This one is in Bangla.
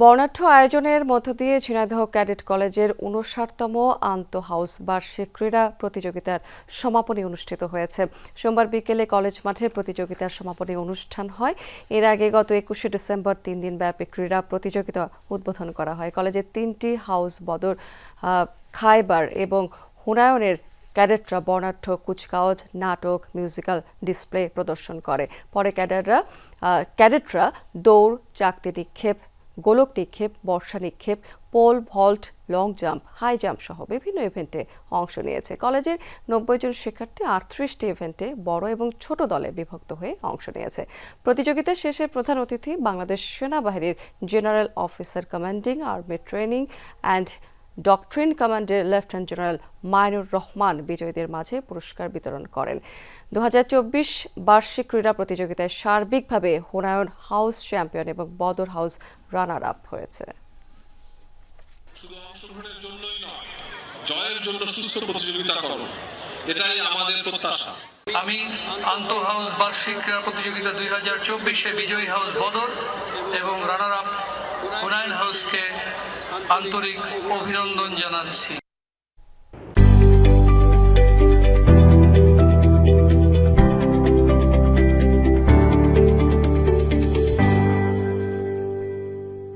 বর্ণাঢ্য আয়োজনের মধ্য দিয়ে ঝিনাইদহ ক্যাডেট কলেজের উনষাটতম আন্ত হাউস বার্ষিক ক্রীড়া প্রতিযোগিতার সমাপনী অনুষ্ঠিত হয়েছে। সোমবার বিকেলে কলেজ মাঠে প্রতিযোগিতার সমাপনী অনুষ্ঠান হয়। এর আগে গত একুশে ডিসেম্বর তিন দিন ব্যাপী ক্রীড়া প্রতিযোগিতা উদ্বোধন করা হয়। কলেজের তিনটি হাউস বদর খাইবার এবং হুনায়নের ক্যাডেটরা বর্ণাঢ্য কুচকাওয়াজ, নাটক, মিউজিক্যাল ডিসপ্লে প্রদর্শন করে। পরে ক্যাডেটরা ক্যাডেটরা দৌড়, চাকতি নিক্ষেপ গোলক নিক্ষেপ, বর্ষা নিক্ষেপ, pole, vault, long jump, high jump সহ বিভিন্ন ইভেন্টে অংশ নিয়েছে। কলেজের নব্বই জন শিক্ষার্থী আটত্রিশটি ইভেন্টে বড় এবং ছোট দলে বিভক্ত হয়ে অংশ নিয়েছে। প্রতিযোগিতা শেষে প্রধান অতিথি বাংলাদেশ সেনাবাহিনীর general officer commanding army training and doctrine কমান্ডের লেফটেন্যান্ট জেনারেল মাইনুর রহমান বিজয়ীদের মাঝে পুরস্কার বিতরণ করেন। দুহাজার চব্বিশ বার্ষিক ক্রীড়া প্রতিযোগিতায় সার্বিকভাবে হুনায়ন হাউস চ্যাম্পিয়ন এবং বদর হাউস রানার আপ হয়েছে। শুধু অংশগ্রহণের জন্যই নয় জয়ের জন্য সুস্থ প্রতিযোগিতা করো। এটাই আমাদের প্রত্যাশা। আমি আন্ত হাউস বার্ষিক ক্রীড়া প্রতিযোগিতা দুই হাজার চব্বিশে বিজয়ী হাউস বদর এবং রানার আপ হাউসকে আন্তরিক অভিনন্দন জানাচ্ছি।